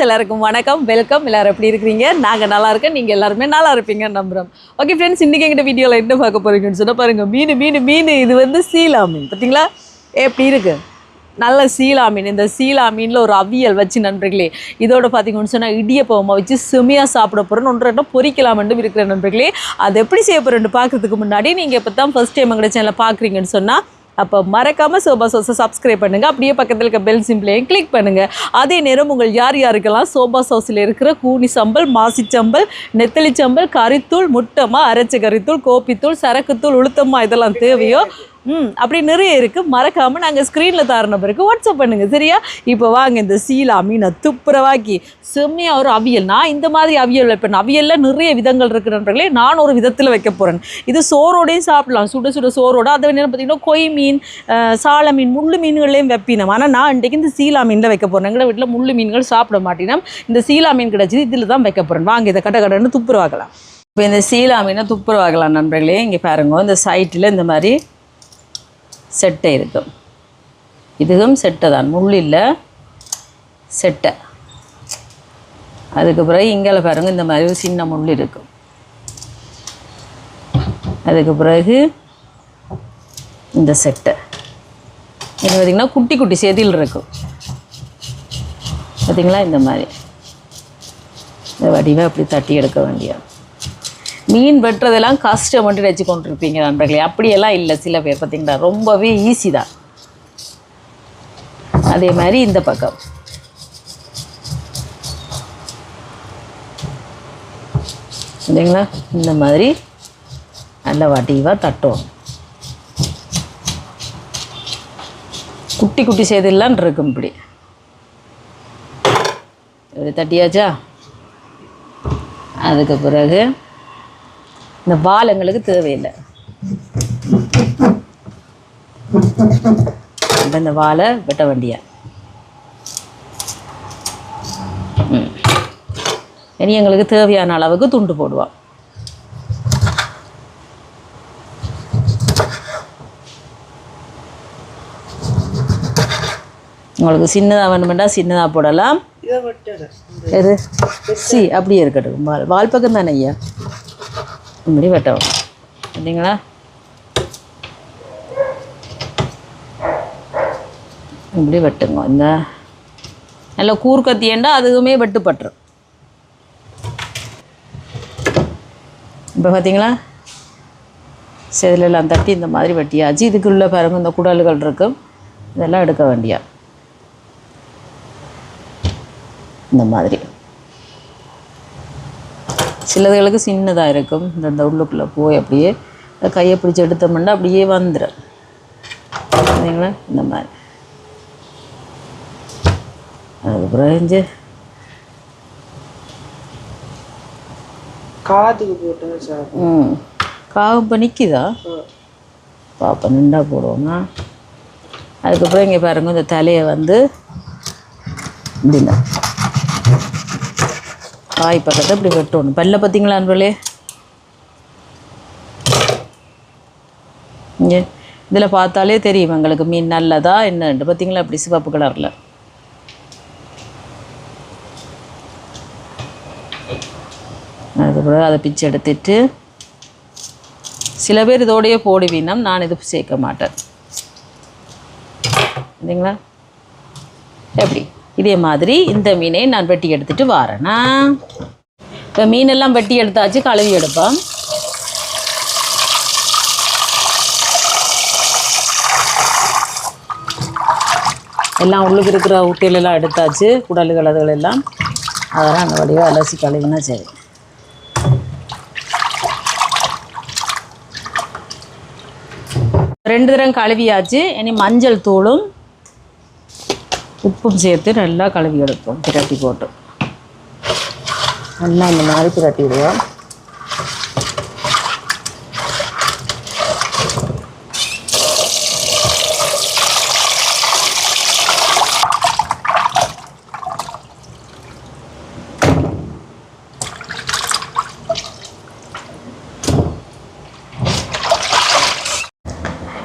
Friends எல்லாருக்கும் வணக்கம் welcome எல்லாரும் எப்படி இருக்கிறீங்க? நாங்கள் நல்லா இருக்கோம். நீங்கள் எல்லாருமே நல்லா இருப்பீங்கன்னு நம்புகிறோம் ஓகே ஃப்ரெண்ட்ஸ் இன்றைக்கி எங்கிட்ட வீடியோவில் என்ன பார்க்க போகிறீங்கன்னு சொன்னால் பாருங்கள் மீன் மீன் மீன். இது வந்து சீலா மீன். பார்த்தீங்களா? எப்படி இருக்கு? நல்ல சீலா மீன். இந்த சீலா மீனில் ஒரு அவியல் வச்சு நண்பர்களே இதோட பார்த்தீங்கன்னு சொன்னால் இடியப்பவமாக வச்சு செமையாக சாப்பிட போகிறேன் ஒன்று ரெண்டும் பொரிக்கலாமென்று இருக்கிற நண்பர்களே. அது எப்படி செய்ய போகிறேன்னு பார்க்கறதுக்கு முன்னாடி நீங்கள் இப்போ தான் ஃபஸ்ட் டைம் எங்களோட சேனலை பார்க்குறீங்கன்னு சொன்னால் அப்போ மறக்காமல் சோபா சோஸை சப்ஸ்கிரைப் பண்ணுங்கள் அப்படியே பக்கத்தில் இருக்க பெல் சிம்பிளையும் கிளிக் பண்ணுங்கள் அதே நேரம் உங்கள் யார் யாருக்கெல்லாம் சோபா சோஸில் இருக்கிற கூனி சம்பல் மாசிச்சம்பல் நெத்தலி சம்பல் கறித்தூள் முட்டமாக அரைச்ச கறித்தூள் கோப்பித்தூள் சரக்குத்தூள் உளுத்தம்மா இதெல்லாம் தேவையோ ம் அப்படி நிறைய இருக்குது மறக்காமல் நாங்கள் ஸ்க்ரீனில் தர பிறகு வாட்ஸ்அப் பண்ணுங்கள் சரியா? இப்போ வாங்க இந்த சீலா மீனை துப்புரவாக்கி. செம்மையாக ஒரு அவியல். நான் இந்த மாதிரி அவியல் வைப்பேன் அவியலில் நிறைய விதங்கள் இருக்கு நண்பர்களே. நான் ஒரு விதத்தில் வைக்க போகிறேன் இது சோறோடையும் சாப்பிடலாம். சுட சுட சோறோட. அதை என்ன பார்த்தீங்கன்னா கொய் மீன் சால மீன் முள்ளு மீன்களையும் வைப்பினோம். ஆனால் நான் இன்றைக்கு இந்த சீலா மீனில் வைக்க போகிறேன் எங்கள் வீட்டில் முள்ளு மீன்கள் சாப்பிட மாட்டினோம். இந்த சீலா மீன் கிடச்சிது இதில் தான் வைக்க போகிறேன் வாங்க இதை கட்ட கடன்னு துப்புரவாக்கலாம். இப்போ இந்த சீலா மீனை துப்புரவாக்கலாம் நண்பர்களே. இங்கே பாருங்க இந்த சைட்டில் இந்த மாதிரி செட்டை இருக்கும் இதுவும் செட்டை தான். முள் இல்லை செட்டை. அதுக்கு பிறகு இங்கே பாருங்க இந்த மாதிரி சின்ன முள் இருக்கும் அதுக்கு பிறகு இந்த செட்டை. இது பார்த்திங்கன்னா குட்டி குட்டி செதில் இருக்கும் பார்த்திங்களா இந்த மாதிரி. இந்த வடிவை அப்படி தட்டி எடுக்க வேண்டியது. மீன் வெட்டுறதெல்லாம் கஷ்டம் மட்டும் வச்சு கொண்டிருப்பீங்க நண்பர்களே. அப்படியெல்லாம் இல்லை சில பேர் பார்த்தீங்களா ரொம்பவே ஈஸி தான். அதே மாதிரி இந்த பக்கம். இல்லைங்களா இந்த மாதிரி நல்ல வடிவாக தட்டுவோம் குட்டி குட்டி செய்தெல்லாம் இருக்கும் இப்படி. இப்படி தட்டியாச்சா? அதுக்கு பிறகு இந்த வால் எங்களுக்கு தேவையில்லை. இந்த வாழை வெட்ட வேண்டிய. இனி எங்களுக்கு தேவையான அளவுக்கு துண்டு போடுவோம் உங்களுக்கு சின்னதாக வேணுமெண்டா சின்னதாக போடலாம். எது? சி அப்படியே இருக்கட்டும். வால் வால் பக்கம் தானே ஐயா? இப்படி வெட்டவும் இல்லைங்களா இப்படி வெட்டுங்க இந்த நல்ல கூர்க்கத்தியண்டா அதுவுமே வெட்டுப்பட்டுரும் இப்போ பார்த்தீங்களா? செதிலெல்லாம் தட்டி இந்த மாதிரி வெட்டியாச்சு. இதுக்குள்ளே பாருங்க இந்த குடல்கள் இருக்கும் இதெல்லாம் எடுக்க வேண்டியா? இந்த மாதிரி. சிலதுகளுக்கு சின்னதாக இருக்கும். இந்த இந்த உள்ளுக்குள்ளே போய் அப்படியே கையை பிடிச்சி எடுத்தோம்னா அப்படியே வந்துடும் சரிங்களா? இந்த மாதிரி. அதுக்கப்புறம் இஞ்சி. காதுக்கு போட்டு ம். காகம் இப்போ நிற்கிதா பாப்பா நின்றா போடுவோங்க அதுக்கப்புறம் இங்கே பாருங்க இந்த தலையை வந்து இப்படின்னா காய் பக்கத்தை இப்படி வெட்டணும். பல்ல பார்த்தீங்களா அன்பளே இங்கே இதில் பார்த்தாலே தெரியும் எங்களுக்கு மீன் நல்லதா என்னன்ட்டு. பார்த்தீங்களா? இப்படி சிவப்பு கலரில். அதுக்கப்புறம் அதை பிச்சு எடுத்துட்டு சில பேர் இதோடையே போடுவீனம் நான் இது சேர்க்க மாட்டேன். இல்லைங்களா எப்படி? இதே மாதிரி இந்த மீனை நான் வெட்டி எடுத்துகிட்டு வரேனா. இப்போ மீனெல்லாம் வெட்டி எடுத்தாச்சு கழுவி எடுப்போம். எல்லாம் உள்ளுக்கு இருக்கிற ஊட்டியிலெல்லாம் எடுத்தாச்சு குடல்கள் அதுகள் எல்லாம். அதெல்லாம் அந்த வடிவாக அலசி கழுவினா சரி. ரெண்டு தரம் கழுவியாச்சு இனி மஞ்சள் தூளும் உப்பும் சேர்த்து நல்லா கழுவி எடுப்போம் பிரட்டி போட்டு. நல்லா இந்த மாதிரி பிரட்டி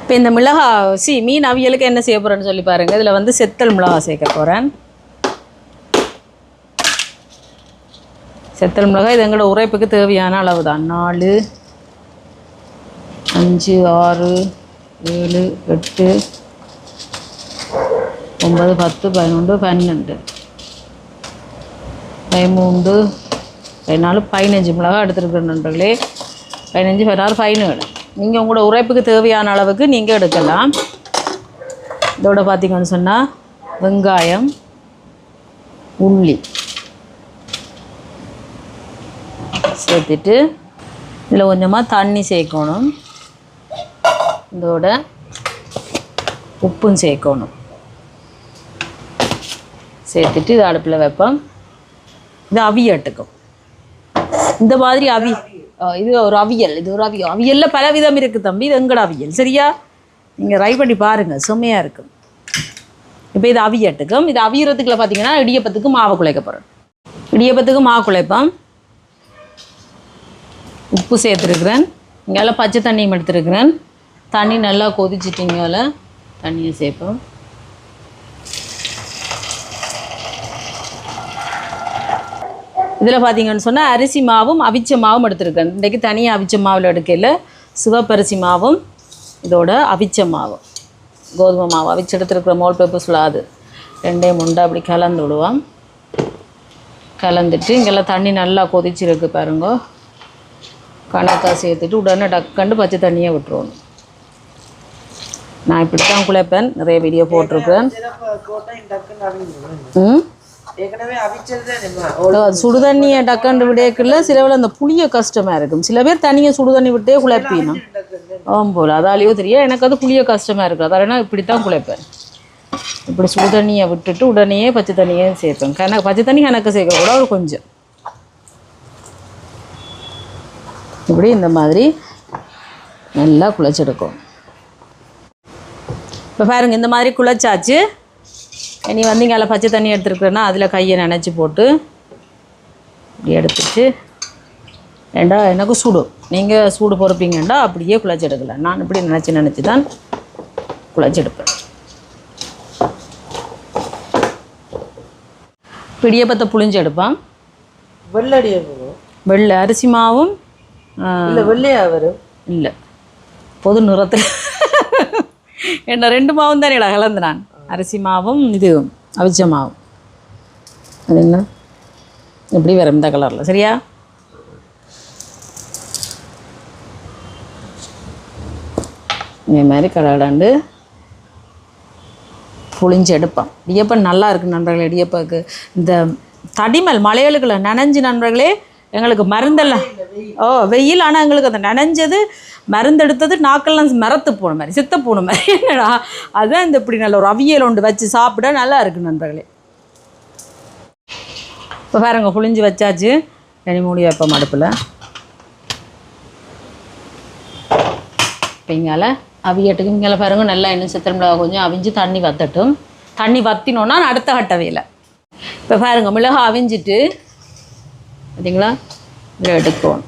இப்போ இந்த மிளகா சி மீன் அவியலுக்கு என்ன செய்ய போகிறேன்னு சொல்லி பாருங்கள் இதில் வந்து செத்தல் மிளகா சேர்க்க போகிறேன் செத்தல் மிளகா இது எங்களோட உரைப்புக்கு தேவையான அளவு தான் நாலு அஞ்சு ஆறு ஏழு எட்டு ஒன்பது பத்து பதினொன்று பன்னெண்டு பதிமூன்று பதினாலு பதினஞ்சு மிளகா எடுத்துருக்குற நண்பர்களே. பதினஞ்சு பதினாறு பதினேழு. நீங்கள் உங்களோட உரைப்புக்கு தேவையான அளவுக்கு நீங்கள் எடுக்கலாம். இதோட பார்த்தீங்கன்னு சொன்னால் வெங்காயம் உள்ளி சேர்த்துட்டு இதில் கொஞ்சமாக தண்ணி சேர்க்கணும். இதோட உப்பும் சேர்க்கணும். சேர்த்துட்டு இது அடுப்பில் வைப்போம். இது அவியட்டுக்கும் இந்த மாதிரி அவி இது ஒரு அவியல் இது ஒரு அவியல். அவியலில் பல விதம் இருக்குது தம்பி. இது எங்கட அவியல்? சரியா? நீங்கள் ட்ரை பண்ணி பாருங்கள் செம்மையாக இருக்கும் இப்போ இது அவியட்டுக்கும் இது அவியறதுக்குள்ள பார்த்தீங்கன்னா இடியப்பத்துக்கு மாவு குழைக்க போகிறோம் இடியப்பத்துக்கு மாவு குழைப்போம். உப்பு சேர்த்துருக்குறேன். இங்கால பச்சை தண்ணியும் எடுத்துருக்குறேன். தண்ணி நல்லா கொதிச்சிட்டிங்கால தண்ணியை சேர்ப்போம். இதில் பார்த்தீங்கன்னு சொன்னால் அரிசி மாவும் அவிச்ச மாவும் எடுத்துருக்கேன். இன்றைக்கு தனியாக அவிச்ச மாவில் எடுக்கையில் சிவப்பரிசி மாவும் இதோட அவிச்ச மாவும் கோதுமை மாவு அவிச்சு எடுத்துருக்கிற மோல் பேப்பர்ஸில் அது. ரெண்டையும் உண்டை அப்படி கலந்து விடுவோம். கலந்துட்டு இங்கெல்லாம் தண்ணி நல்லா கொதிச்சிருக்கு பாருங்க. கணக்காக சேர்த்துட்டு உடனே டக்குண்டு பச்சை தண்ணியை விட்டுருவோம் நான் இப்படி தான் குழைப்பேன். நிறைய வீடியோ போட்டிருக்கேன். ம்? ஏற்கனவே அவிச்சது தானேம்மா அது சுடு தண்ணியை டக்கண்டு விடேக்குள்ள சிலவில் அந்த புளிய கஷ்டமாக இருக்கும். சில பேர் தனியாக சுடு தண்ணி விட்டே குழைப்பினோம் ஆம் போல் அதாலேயோ தெரியும் எனக்கு அது புளிய கஷ்டமாக இருக்குது. அதனால் இப்படி தான் குழைப்பேன். இப்படி சுடு தண்ணியை விட்டுட்டு உடனே பச்சை தண்ணியே சேர்ப்பேன். கணக்கு பச்சை தண்ணி கணக்கு சேர்க்க கூட ஒரு கொஞ்சம். இப்படி இந்த மாதிரி நல்லா குழைச்செடுக்கும் இப்போ பாருங்க இந்த மாதிரி குழைச்சாச்சு. இனி வந்து இங்கே பச்சை தண்ணி எடுத்துருக்குறேன்னா அதில் கையை நினச்சி போட்டு இப்படி எடுத்துட்டு ஏண்டா எனக்கு சூடு. நீங்கள் சூடு பொறுப்பீங்கண்டா அப்படியே குழச்சி எடுக்கலாம். நான் இப்படி நினச்சி நினச்சி தான் குழச்சி எடுப்பேன். பிடியப்பத்தை புளிஞ்சு எடுப்பான். வெள்ளடியா வரும் வெள்ளை அரிசி மாவும் இல்ல வெள்ளையா வரும் இல்லை. பொது நிறத்தில். என்ன ரெண்டு மாவும் தானே கலந்து நான். அரிசி மாவும் இது அவிச்ச மாவும் அது என்ன? எப்படி வரும் இந்த கலரில் சரியா? இதே மாதிரி கடகடாண்டு புளிஞ்சு எடுப்போம். இடியப்பம் நல்லா இருக்கு நண்பர்களே இடியப்பாவுக்கு இந்த தடிமல் மலையாளுக்குள்ள நனைஞ்சு நண்பர்களே எங்களுக்கு மருந்தெல்லாம் ஓ வெயில் ஆனால் எங்களுக்கு அந்த நனைஞ்சது மருந்தெடுத்தது நாக்கெல்லாம் மரத்து போன மாதிரி சித்த போன மாதிரி. என்னடா? அதுதான் இந்த இப்படி நல்ல ஒரு அவியல் ஒன்று வச்சு சாப்பிட நல்லா இருக்கு நண்பர்களே. இப்போ பாருங்க புளிஞ்சு வச்சாச்சு. இனி மூடி வைப்போம் அடுப்பில். இப்போ இங்கால அவியட்டுக்கு இங்கால பாருங்க நல்லா இன்னும் சித்திரம் மிளகா கொஞ்சம் அவிஞ்சு தண்ணி வத்தட்டும். தண்ணி வத்தினோன்னா அடுத்த கட்ட வேலை. இப்போ பாருங்க மிளகா அவிஞ்சிட்டு பார்த்தீங்களா இதில் எடுக்குவோம்.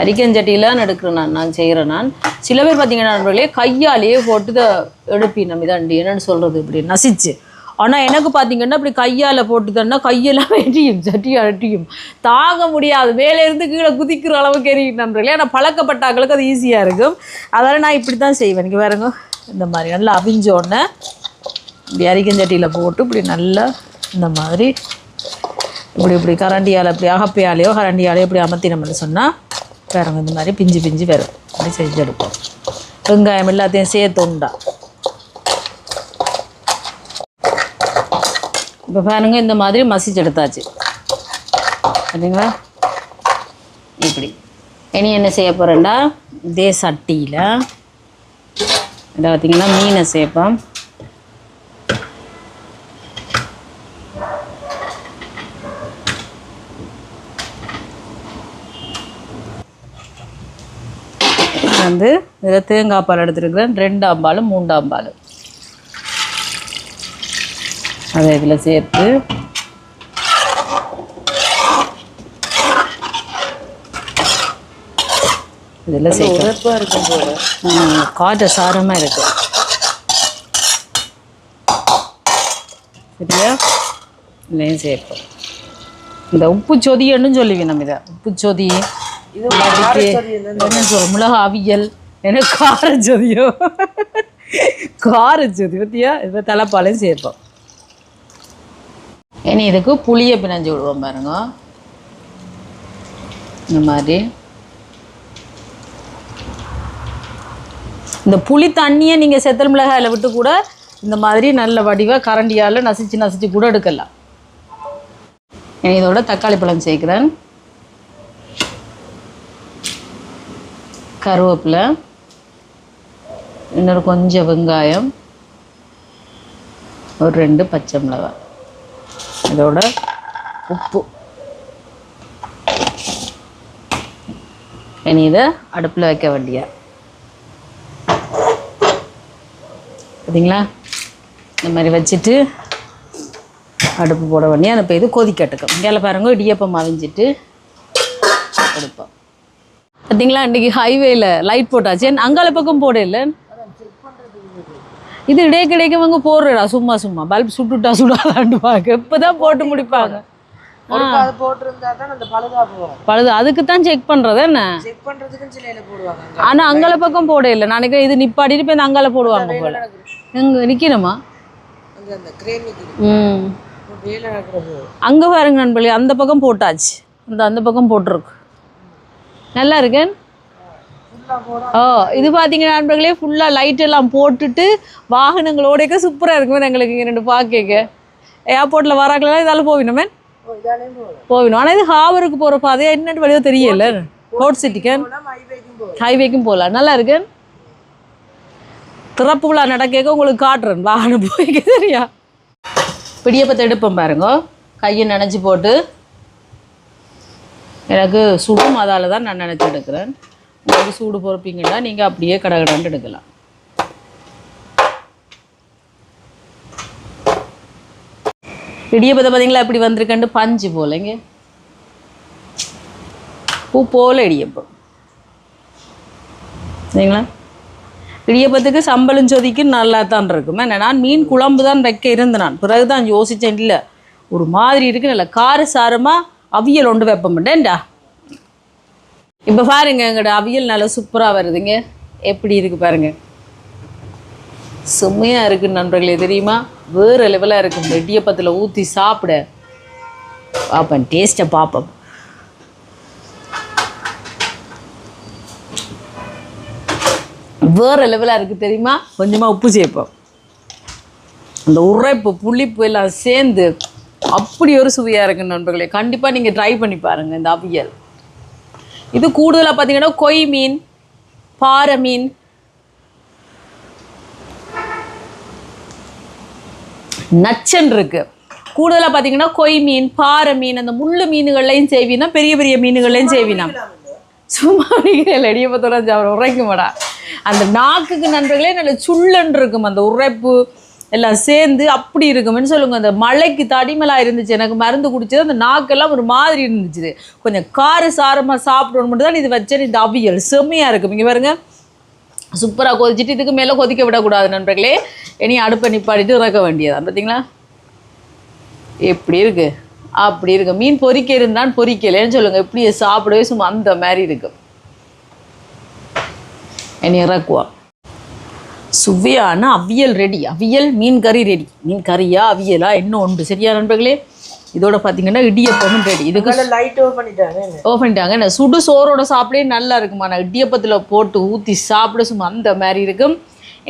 அரிக்கஞ்சட்டியில் எடுக்கிறேன் நான் நான் செய்கிறேன் நான். சில பேர் பார்த்தீங்கன்னா நண்பர்களே கையாலேயே போட்டு தான் எடுப்பி. நம்ம இதாண்டி என்னன்னு சொல்கிறது இப்படி நசிச்சு. ஆனால் எனக்கு பார்த்தீங்கன்னா இப்படி கையால் போட்டு தந்தா கையெல்லாம் வெட்டியும் சட்டி அட்டியும் தாங்க முடியாது. மேலேருந்து கீழே குதிக்கிற அளவுக்கு எரியும் நண்பர்களே. ஆனால் பழக்கப்பட்டாக்களுக்கு அது ஈஸியாக இருக்கும். அதனால் நான் இப்படி தான் செய்வேன். இங்கே பாருங்க. இந்த மாதிரி நல்லா அவிஞ்ச உடனே இப்படி அரிக்கஞ்சட்டியில் போட்டு இப்படி நல்லா இந்த மாதிரி இப்படி இப்படி கரண்டியால் இப்படி அகப்பையாலேயோ கரண்டியாலேயோ இப்படி அமர்த்தினோம்னு சொன்னால் பாருங்க இந்த மாதிரி பிஞ்சு பிஞ்சு வரும். அப்படி செஞ்சு எடுப்போம் வெங்காயம் எல்லாத்தையும் சேர்த்து உண்டா? இப்போ பாருங்க இந்த மாதிரி மசிச்செடுத்தாச்சு சரிங்களா இப்படி. இனி என்ன செய்ய போகிறேன்டா இதே சட்டியில் இதை பார்த்தீங்கன்னா மீனை சேர்ப்போம். வந்து இதில் தேங்காய் பால் எடுத்துருக்குறேன். ரெண்டாம் பாலும் மூன்றாம் பாலும் அதை இதில் சேர்த்து இதில் உரப்பா இருக்கும் போல. காற்று சாரமாக இருக்கு. சரியா? இதையும் சேர்ப்போம். இந்த உப்பு சொதியன்னு சொல்லுவேன் நம்ம இதை. உப்பு சொதி என்ன சொல்ல மிளகா அவியல் என்ன கார சொதியோ கார பத்தியா? இப்போ தலைப்பாலையும் சேர்ப்போம். இனி இதுக்கு புளியை பிணைஞ்சு விடுவோம் பாருங்க. இந்த மாதிரி. இந்த புளி தண்ணியை நீங்கள் செத்தல் மிளகாயில் விட்டு கூட இந்த மாதிரி நல்ல வடிவாக கரண்டியால் நசிச்சு நசிச்சு கூட எடுக்கலாம். இதோட தக்காளி பழம் சேர்க்குறேன். கருவேப்பிலை இன்னொரு கொஞ்சம் வெங்காயம் ஒரு ரெண்டு பச்சை மிளகாய். இதோட உப்பு. இனி இதை அடுப்பில் வைக்க வேண்டிய. பார்த்தீங்களா இந்த மாதிரி வச்சுட்டு அடுப்பு போட வேண்டிய. அந்த இப்போ இது கொதிக்கட்டுக்கும் இங்கே பாருங்க இடியப்பம் அவிஞ்சிட்டு எடுப்போம். பார்த்தீங்களா இன்றைக்கி ஹைவேல லைட் போட்டாச்சு. அங்கால பக்கம் போட இல்லை? இது இடையே கிடைக்கவங்க போடுறா சும்மா சும்மா. பல்ப் சுட்டுட்டா பார்க்க இப்போ தான் போட்டு முடிப்பாங்க. பழுது அதுக்கு தான் செக் பண்ணுறது என்ன. ஆனால் அங்கால பக்கம் போட இல்லை. நினைக்கிறேன் இது நிப்பாட்டிட்டு போய் இந்த அங்கால போடுவாங்க போல. எங்கே நிற்கணுமா அங்க பாருங்க நண்பர்களே அந்த பக்கம் போட்டாச்சு. அந்த அந்த பக்கம் போட்டிருக்கு. நல்லா இருக்கேன் ஓ இது பார்த்தீங்கன்னா நண்பர்களே ஃபுல்லாக லைட் எல்லாம் போட்டுட்டு வாகனங்களோடக்க சூப்பராக இருக்குமே எங்களுக்கு இங்கே ரெண்டு பார்க்க ஏர்போர்ட்டில் வராங்களா இதால போவினமே ஓ, போவினோம் ஆனால் இது ஹாவருக்கு போகிற பாதையா என்னட்டு வழியோ தெரியல. ரோட் சிட்டிக்கு ஹைவேக்கும் போகலாம் ஹைவேக்கும் போகலாம். நல்லா இருக்கு. திறப்பு விழா நடக்க உங்களுக்கு காட்டுறேன். வாகனம் போய்க்க சரியா பிடியப்பத்தை எடுப்போம் பாருங்க. கையை நினச்சி போட்டு எனக்கு சுடும் அதால தான் நான் நினச்சி எடுக்கிறேன். உங்களுக்கு சூடு பொறுப்பீங்கன்னா நீங்கள் அப்படியே கடகடன்ட்டு எடுக்கலாம். இடியப்பத்தை பார்த்தீங்களா? இப்படி வந்திருக்கேன்ட்டு பஞ்சு போலங்க. பூ போல இடியப்பம். சரிங்களா? இடியப்பத்துக்கு சம்பளம் சொதிக்கு நல்லா தான் இருக்கும். என்ன நான் மீன் குழம்பு தான் வைக்க இருந்தேன் நான். பிறகு தான் யோசித்தேன் இல்லை ஒரு மாதிரி இருக்கு. இல்லை காரசாரமாக அவியல் ஒன்று வைப்ப மாட்டேன்டா இப்போ பாருங்க எங்களோட அவியல் நல்லா சூப்பராக வருதுங்க. எப்படி இருக்கு பாருங்க. செம்மையாக இருக்கு நண்பர்களே தெரியுமா? வேறு லெவலாக இருக்கும் இந்த இடியப்பத்தில் ஊற்றி சாப்பிட. பார்ப்பேன் டேஸ்ட்டை பார்ப்போம் வேறு லெவலாக இருக்குது தெரியுமா? கொஞ்சமாக உப்பு சேர்ப்போம். அந்த உரைப்பு புளிப்பு எல்லாம் சேர்ந்து அப்படி ஒரு சுவையாக இருக்குது நண்பர்களே. கண்டிப்பாக நீங்கள் ட்ரை பண்ணி பாருங்கள் இந்த அவியல். இது கூடுதலாக பார்த்தீங்கன்னா கொய் மீன் பாறை மீன். நச்சன் இருக்கு. கூடுதலாக பார்த்தீங்கன்னா கொய் மீன் பாறை மீன் அந்த முள்ளு மீன்கள்லையும் செய்வினா பெரிய பெரிய மீன்கள்லையும் செய்வினா. சும்மா நீங்கள் இடியப்பத்தோட சாப்பிட அந்த நாக்குக்கு நண்பர்களே நல்ல சுள்ளன் இருக்கும் அந்த உரைப்பு. எல்லாம் சேர்ந்து அப்படி இருக்கும்னு சொல்லுங்க அந்த மழைக்கு தடிமலாக இருந்துச்சு. எனக்கு மருந்து குடிச்சது அந்த நாக்கெல்லாம் ஒரு மாதிரி இருந்துச்சு. கொஞ்சம் கார சாரமாக சாப்பிடணும் மட்டும் தான் இது வச்சேன். இந்த அவியல் செம்மையாக இருக்கும். இங்கே பாருங்க. சூப்பராக கொதிச்சிட்டு இதுக்கு மேலே கொதிக்க விடக்கூடாது நண்பர்களே. இனி அடுப்பை நிப்பாடிட்டு இறக்க வேண்டியதான் பார்த்தீங்களா எப்படி இருக்கு. அப்படி இருக்கு. மீன் பொறிக்க இருந்தான் பொரிக்கலைன்னு சொல்லுங்க. எப்படி சாப்பிடவே சும்மா அந்த மாதிரி இருக்கு. இனி இறக்குவான் சுவையான அவியல் ரெடி அவியல் மீன் கறி ரெடி மீன் கறியா அவியலா? என்ன உண்டு? சரியா நண்பர்களே? இதோட பார்த்தீங்கன்னா இடியப்பமும் ரெடி இதுக்கு லைட் ஓஃப் பண்ணிட்டாங்க? ஓ பண்ணிட்டாங்க. என்ன சுடு சோறோட சாப்பிடவே நல்லா இருக்குமா? நான் இடியப்பத்தில் போட்டு ஊற்றி சாப்பிட சும்மா அந்த மாதிரி இருக்கும்.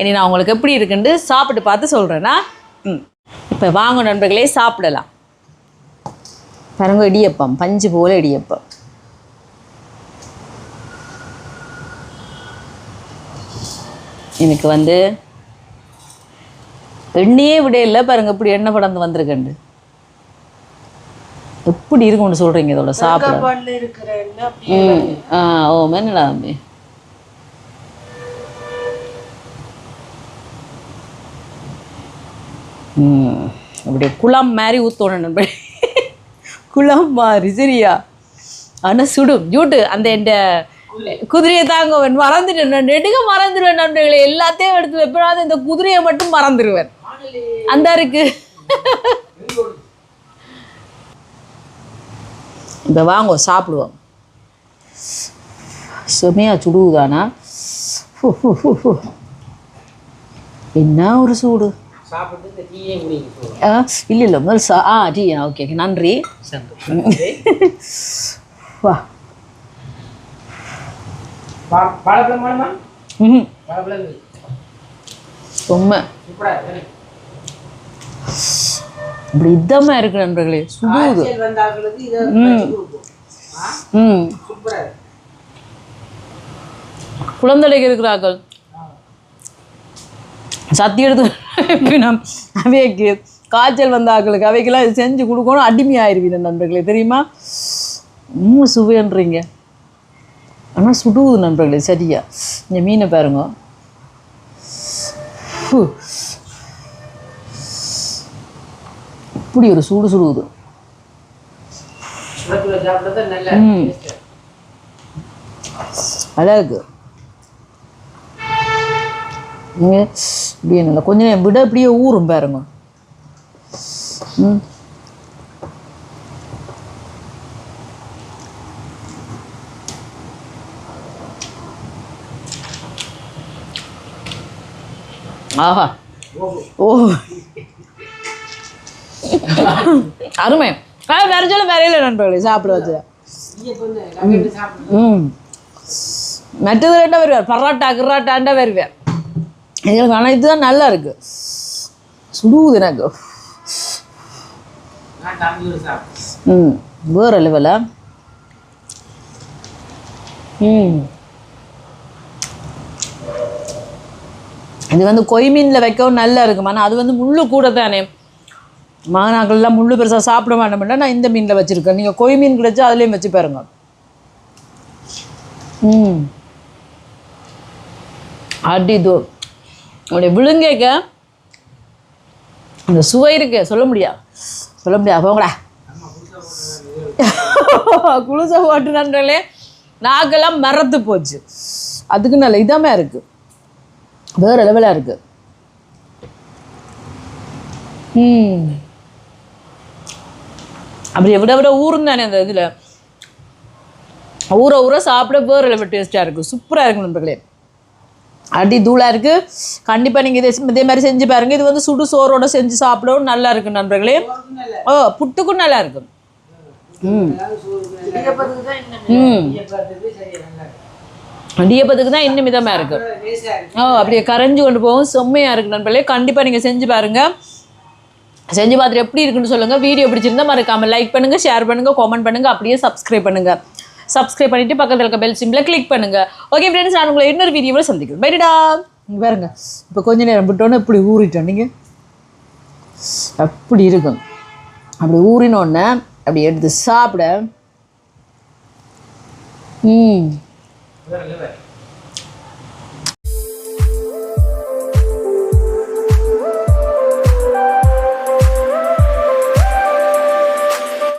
இனி நான் உங்களுக்கு எப்படி இருக்குன்னு சாப்பிட்டு பார்த்து சொல்கிறேன்னா ம். இப்போ வாங்க நண்பர்களே சாப்பிடலாம். பாருங்க இடியப்பம். பஞ்சு போல இடியப்பம். எனக்கு வந்து எண்ணெயே விட இல்லை. பாருங்க இப்படி எண்ணெய் படந்து வந்திருக்கண்டு எப்படி இருக்கும்னு சொல்கிறீங்க இதோட சாப்பிட? அப்படியே ம். ஆ ஓ மென்னடா தம்பி. ம் அப்படி குளம் மாதிரி ஊற்றணும் நண்பர் குளம் மாதிரி சரியா? ஆனால் சுடும் ஜூட்டு அந்த என் குதிரையை தாங்க மறந்துட்டேன். நான் நெடுக மறந்துடுவேன் நண்பர்களே. எல்லாத்தையும் எடுத்து வைப்பேன் இந்த குதிரையை மட்டும் மறந்துடுவேன். அந்த இருக்கு இப்போ வாங்க சாப்பிடுவோம். செமையாக ஃபு. என்ன ஒரு சூடு? ஆ இல்லை இல்லை. முதல் சா ஆ டீ. Okay okay. நன்றி. வா. வாழைப்பழம் வேணுமா ம் வாழைப்பழம் இப்படி இதமாக இருக்கு நண்பர்களே சுடுவுது ம். குழந்தைகளுக்கு இருக்கிறார்கள். சத்தி எடுத்து அவைக்கு காய்ச்சல் வந்த ஆக்களுக்கு அவைக்கெல்லாம் செஞ்சு கொடுக்கணும். அடிமையாயிருவீங்க நண்பர்களே தெரியுமா? இன்னும் சுவைன்றீங்க. ஆனால் சுடுவது நண்பர்களே சரியா? இந்த மீனை பாருங்க. இப்படி ஒரு சூடு சுடுவுது சுடத்துல ம். இருக்கு நீங்க இப்படியே நல்லா கொஞ்ச நேரம் விட அப்படியே ஊறும் பாருங்க. ம். ஆஹா. ஓ. அருமை. ஆ வேற சொல்ல வேற இல்லை நண்பர்களே சாப்பிடுவது வச்சு ம். மற்றது ரெண்டா வருவார். பரோட்டா கிராட்டாண்டா வருவேன் எங்களுக்கு ஆனால் இதுதான் நல்லா இருக்கு. சுடுவுது எனக்கு. ம் வேறு லெவலா ம். இது வந்து கொய்மீனில் வைக்கவும் நல்லா இருக்கும். ஆனால் அது வந்து முள்ளு கூட தானே மாணாக்கள்லாம் முள்ளு பெருசாக சாப்பிட மாட்டோம்னா நான் இந்த மீனில் வச்சுருக்கேன். நீங்கள் கொய் மீன் கிடைச்சா அதுலேயும் வச்சு பாருங்க. ம். அடிதோ உடைய விழுங்கேக்க இந்த சுவை இருக்கு. சொல்ல முடியாது சொல்ல முடியாது போங்களா குளிச போட்டு நாக்கெல்லாம் மறத்து போச்சு. அதுக்கு நல்ல இதமா இருக்கு. வேற லெவலாக இருக்கு. ம் அப்படி விட விட ஊரும் தானே அந்த இதில். ஊற ஊற சாப்பிட வேறு லெவல் டேஸ்ட்டாக இருக்குது சூப்பராக இருக்கும் நண்பர்களே. அடி தூளாக இருக்குது கண்டிப்பாக நீங்கள் இதே இதே மாதிரி செஞ்சு பாருங்க. இது வந்து சுடு சோறோட செஞ்சு சாப்பிடவும் நல்லா இருக்கு நண்பர்களே. ஓ புட்டுக்கும் நல்லா இருக்கும் ம். ம். இடியப்பத்துக்கு தான் இன்னும் மிதமாக இருக்கு. ஓ அப்படியே கரைஞ்சு கொண்டு போகும் செம்மையாக இருக்கு நண்பர்களே. கண்டிப்பாக நீங்கள் செஞ்சு பாருங்க. செஞ்சு பார்த்துட்டு எப்படி இருக்குன்னு சொல்லுங்கள் வீடியோ பிடிச்சிருந்தா மறக்காம லைக் பண்ணுங்கள் ஷேர் பண்ணுங்கள் காமெண்ட் பண்ணுங்கள் அப்படியே சப்ஸ்கிரைப் பண்ணுங்கள் சப்ஸ்கிரைப் பண்ணிவிட்டு பக்கத்தில் இருக்க பெல் சிம்பில் கிளிக் பண்ணுங்கள் ஓகே ஃப்ரெண்ட்ஸ் நான் உங்களை இன்னொரு வீடியோவில் சந்திக்கிறேன். பைடா இங்க பாருங்க. இப்போ கொஞ்ச நேரம் விட்டோன்னே இப்படி ஊறிட்டோம். நீங்கள் அப்படி இருக்கும். அப்படி ஊறினோடனே அப்படி எடுத்து சாப்பிட. ம். வேற level.